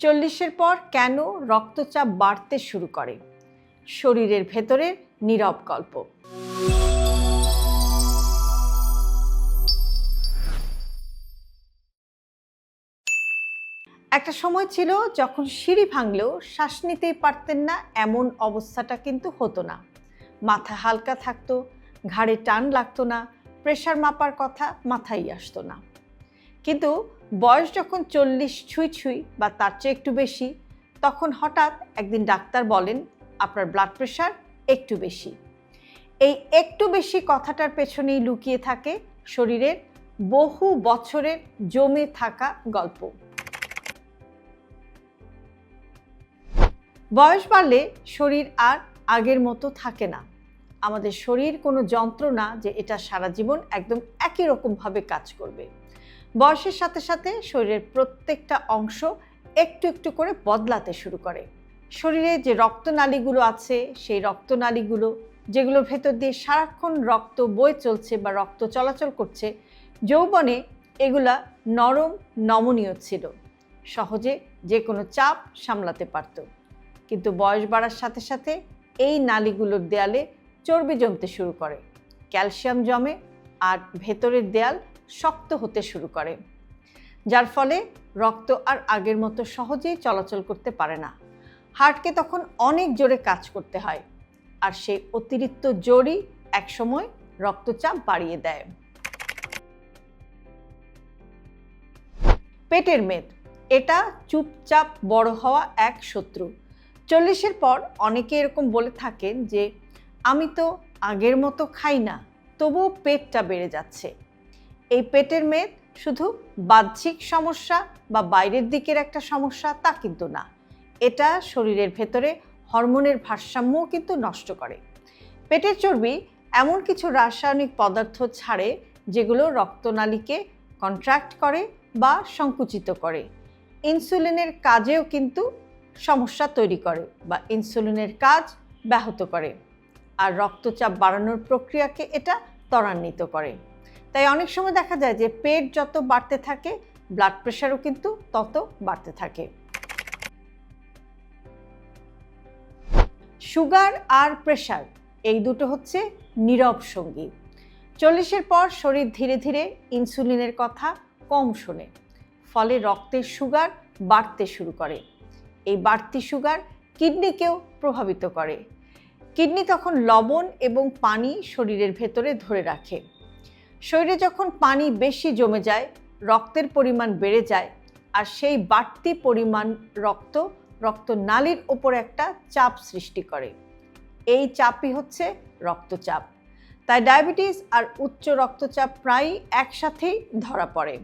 চল্লিশের পর কেন রক্তচাপ বাড়তে শুরু করে? শরীরের ভেতরের নীরব গল্প। একটা সময় ছিল যখন সিঁড়ি ভাঙলেও শ্বাস নিতেই পারতেন না, এমন অবস্থাটা কিন্তু হতো না। মাথা হালকা থাকতো, ঘাড়ে টান লাগতো না, প্রেশার মাপার কথা মাথায় আসতো না। কিন্তু বয়স যখন চল্লিশ ছুঁই ছুঁই বা তার চেয়ে একটু বেশি, তখন হঠাৎ একদিন ডাক্তার বলেন আপনার ব্লাড প্রেশার একটু বেশি। এই একটু বেশি কথাটার পেছনেই লুকিয়ে থাকে শরীরের বহু বছরের জমে থাকা গল্প। বয়স বাড়লে শরীর আর আগের মতো থাকে না। আমাদের শরীর কোনো যন্ত্র না যে এটা সারা জীবন একদম একই রকমভাবে কাজ করবে। বয়সের সাথে সাথে শরীরের প্রত্যেকটা অংশ একটু একটু করে বদলাতে শুরু করে। শরীরে যে রক্তনালীগুলো আছে, সেই রক্তনালীগুলো যেগুলো ভেতর দিয়ে সারাক্ষণ রক্ত বয়ে চলছে বা রক্ত চলাচল করছে, যৌবনে এগুলা নরম নমনীয় ছিল। সহজে যে কোনো চাপ সামলাতে পারত। কিন্তু বয়স বাড়ার সাথে সাথে এই নালীগুলোর দেয়ালে চর্বি জমতে শুরু করে। ক্যালসিয়াম জমে আর ভেতরের দেয়াল শক্ত হতে শুরু করে, যার ফলে রক্ত আর আগের মতো সহজেই চলাচল করতে পারে না। হার্টকে তখন অনেক জোরে কাজ করতে হয়, আর সেই অতিরিক্ত জোরই একসময় রক্তচাপ বাড়িয়ে দেয়। পেটের মেদ, এটা চুপচাপ বড় হওয়া এক শত্রু। চল্লিশের পর অনেকে এরকম বলে থাকেন যে, আমি তো আগের মতো খাই না, তবুও পেটটা বেড়ে যাচ্ছে। এই পেটের মেদ শুধু বাহ্যিক সমস্যা বা বাইরের দিকের একটা সমস্যা তা কিন্তু না। এটা শরীরের ভেতরে হরমোনের ভারসাম্যও কিন্তু নষ্ট করে। পেটের চর্বি এমন কিছু রাসায়নিক পদার্থ ছাড়ে যেগুলো রক্তনালীকে কন্ট্রাক্ট করে বা সংকুচিত করে। ইনসুলিনের কাজেও কিন্তু সমস্যা তৈরি করে বা ইনসুলিনের কাজ ব্যাহত করে। আর রক্তচাপ বাড়ানোর প্রক্রিয়াকে এটা ত্বরান্বিত করে। তাই অনেক সময় দেখা যায় যে পেট যত বাড়তে থাকে ব্লাড প্রেশারও কিন্তু তত বাড়তে থাকে। সুগার আর প্রেশার এই দুটো হচ্ছে নীরব সঙ্গী। চল্লিশের পর শরীর ধীরে ধীরে ইনসুলিনের কথা কম শোনে, ফলে রক্তের সুগার বাড়তে শুরু করে। এই বাড়তি সুগার কিডনিকেও প্রভাবিত করে। কিডনি তখন লবণ এবং পানি শরীরের ভেতরে ধরে রাখে। শরীরে যখন পানি বেশি জমে যায়, রক্তের পরিমাণ বেড়ে যায়, আর সেই বাড়তি পরিমাণ রক্ত, রক্তনালীর ওপর একটা চাপ সৃষ্টি করে। এই চাপই হচ্ছে রক্তচাপ। তাই ডায়াবেটিস আর উচ্চ রক্তচাপ প্রায়ই একসাথেই ধরা পড়ে।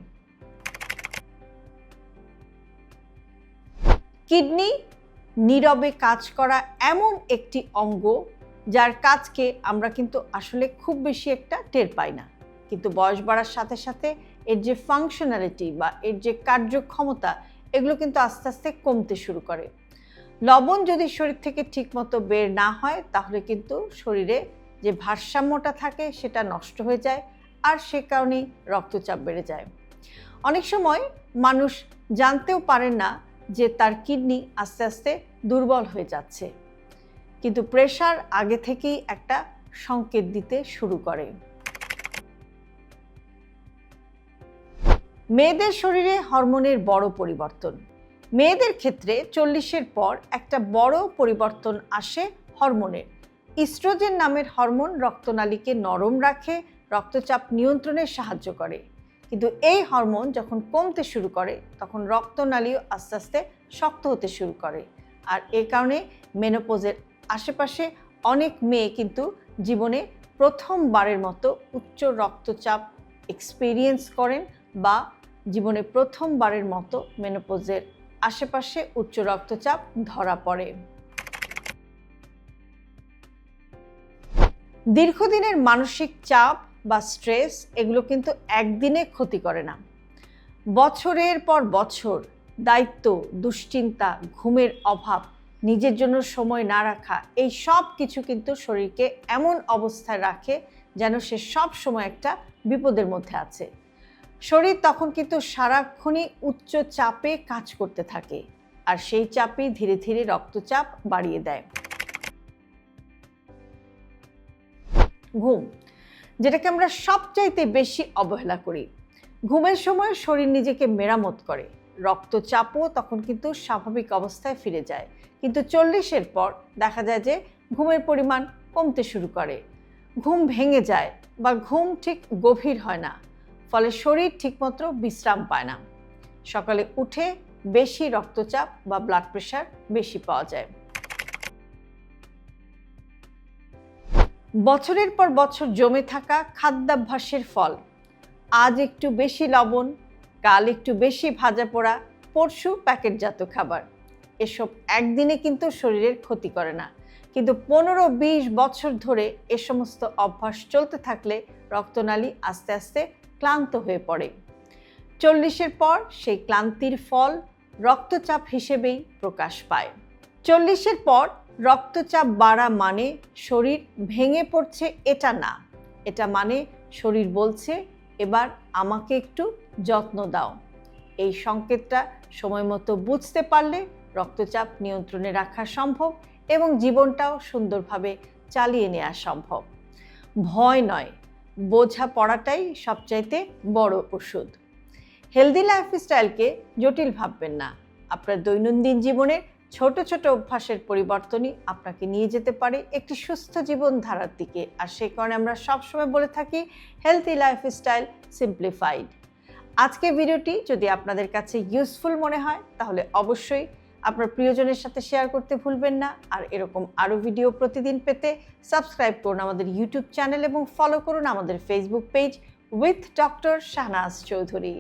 কিডনি নীরবে কাজ করা এমন একটি অঙ্গ, যার কাজকে আমরা কিন্তু আসলে খুব বেশি একটা টের পাই না। কিন্তু বয়স বাড়ার সাথে সাথে এর যে ফাংশনালিটি বা এর যে কার্যক্ষমতা, এগুলো কিন্তু আস্তে আস্তে কমতে শুরু করে। লবণ যদি শরীর থেকে ঠিকমতো বের না হয়, তাহলে কিন্তু শরীরে যে ভারসাম্যটা থাকে সেটা নষ্ট হয়ে যায় আর সে কারণেই রক্তচাপ বেড়ে যায়। অনেক সময় মানুষ জানতেও পারেন না যে তার কিডনি আস্তে আস্তে দুর্বল হয়ে যাচ্ছে। কিন্তু প্রেশার আগে থেকেই একটা সংকেত দিতে শুরু করে। মেয়েদের শরীরে হরমোনের বড় পরিবর্তন। মেয়েদের ক্ষেত্রে চল্লিশের পর একটা বড় পরিবর্তন আসে হরমোনের। ইস্ট্রোজেন নামের হরমোন রক্তনালীকে নরম রাখে, রক্তচাপ নিয়ন্ত্রণে সাহায্য করে। কিন্তু এই হরমোন যখন কমতে শুরু করে, তখন রক্তনালীও আস্তে আস্তে শক্ত হতে শুরু করে। আর এ কারণে মেনোপোজের আশেপাশে অনেক মেয়ে কিন্তু জীবনে প্রথমবারের মতো উচ্চ রক্তচাপ এক্সপিরিয়েন্স করেন বা জীবনে প্রথমবারের মতো মেনোপোজের আশেপাশে উচ্চ রক্তচাপ ধরা পড়ে। দীর্ঘদিনের মানসিক চাপ বা স্ট্রেস এগুলো কিন্তু একদিনে ক্ষতি করে না। বছরের পর বছর দায়িত্ব, দুশ্চিন্তা, ঘুমের অভাব, নিজের জন্য সময় না রাখা, এই সব কিছু কিন্তু শরীরকে এমন অবস্থায় রাখে যেন সে সব সময় একটা বিপদের মধ্যে আছে। শরীর তখন কিন্তু সারাক্ষণই উচ্চ চাপে কাজ করতে থাকে, আর সেই চাপই ধীরে ধীরে রক্তচাপ বাড়িয়ে দেয়। ঘুম, যেটাকে আমরা সবচাইতে বেশি অবহেলা করি। ঘুমের সময় শরীর নিজেকে মেরামত করে। রক্তচাপও তখন কিন্তু স্বাভাবিক অবস্থায় ফিরে যায়। কিন্তু চল্লিশের পর দেখা যায় যে ঘুমের পরিমাণ কমতে শুরু করে। ঘুম ভেঙে যায় বা ঘুম ঠিক গভীর হয় না। ফলে শরীর ঠিকমতো বিশ্রাম পায় না। সকালে উঠে বেশি রক্তচাপ বা ব্লাড প্রেশার বেশি পাওয়া যায়। বছরের পর বছর জমে থাকা খাদ্যাভ্যাসের ফল, আজ একটু বেশি লবণ, কাল একটু বেশি ভাজা পোড়া, পরশু প্যাকেটজাত খাবার। এসব একদিনে কিন্তু শরীরের ক্ষতি করে না। কিন্তু পনেরো বিশ বছর ধরে এ সমস্ত অভ্যাস চলতে থাকলে রক্তনালী আস্তে আস্তে ক্লান্ত হয়ে পড়ে। চল্লিশের পর সেই ক্লান্তির ফল রক্তচাপ হিসেবেই প্রকাশ পায়। চল্লিশের পর রক্তচাপ বাড়া মানে শরীর ভেঙে পড়ছে এটা না। এটা মানে শরীর বলছে, এবার আমাকে একটু যত্ন দাও। এই সংকেতটা সময় মতো বুঝতে পারলে রক্তচাপ নিয়ন্ত্রণে রাখা সম্ভব এবং জীবনটাও সুন্দরভাবে চালিয়ে নেওয়া সম্ভব। ভয় নয় বোঝা পড়াটাই সবচাইতে বড় ওষুধ। হেলদি লাইফস্টাইলকে জটিল ভাববেন না। আপনার দৈনন্দিন জীবনের ছোট ছোট অভ্যাসের পরিবর্তনই আপনাকে নিয়ে যেতে পারে একটি সুস্থ জীবনধারার দিকে। আর সেই কারণে আমরা সবসময় বলে থাকি হেলদি লাইফস্টাইল সিম্পলিফাইড আজকের ভিডিওটি যদি আপনাদের কাছে ইউজফুল মনে হয়, তাহলে অবশ্যই আপনার প্রিয়জনের সাথে শেয়ার করতে ভুলবেন না। আর এরকম আরও ভিডিও প্রতিদিন পেতে সাবস্ক্রাইব করুন আমাদের ইউটিউব চ্যানেল এবং ফলো করুন আমাদের Facebook page with doctor Shahnaz Chowdhury